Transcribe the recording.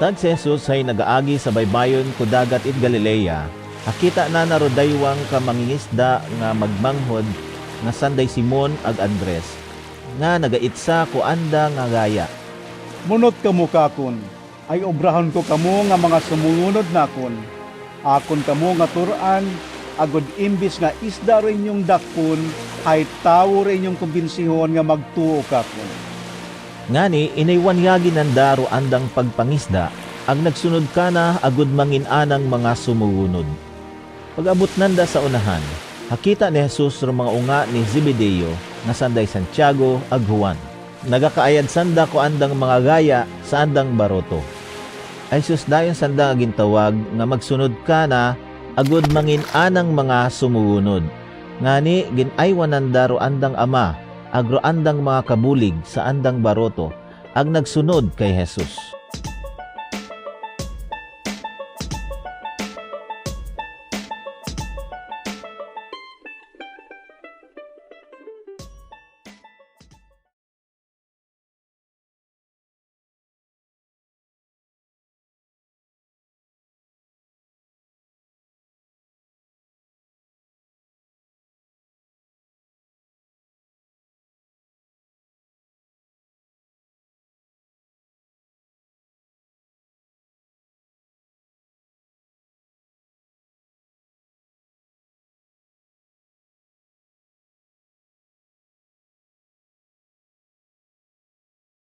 Tag si Jesus ay nagaagi sa baybayon ko dagat it Galilea. Akita na narodaywang ka nga magmanghod nga sanday Simon ag Andres. Nga nagaitsa ko anda nga gaya. Munot kamo kakon, ay obrahan ko kamo nga mga sumunod nakon. Akon kamo nga turan, agod imbis nga isda rin yung dakon, ay tawo rin yung kumbensihon nga magtuo kakon. Ngani inaywan yagi ng daro andang pagpangisda ang nagsunod ka na agud manginanang mga sumugunod. Pag-abot nanda sa unahan, hakita ni Jesus ro mga unga ni Zebedeo nga sanday Santiago ag Juan. Nagakaayad sanda ko andang mga gaya sa andang baroto. Ay sus dayon sanda nga gintawag nga magsunod ka na agud manginanang mga sumugunod. Ngani ginaywan nanda ro andang ama agro andang mga kabulig sa andang baroto ag nagsunod kay Jesus.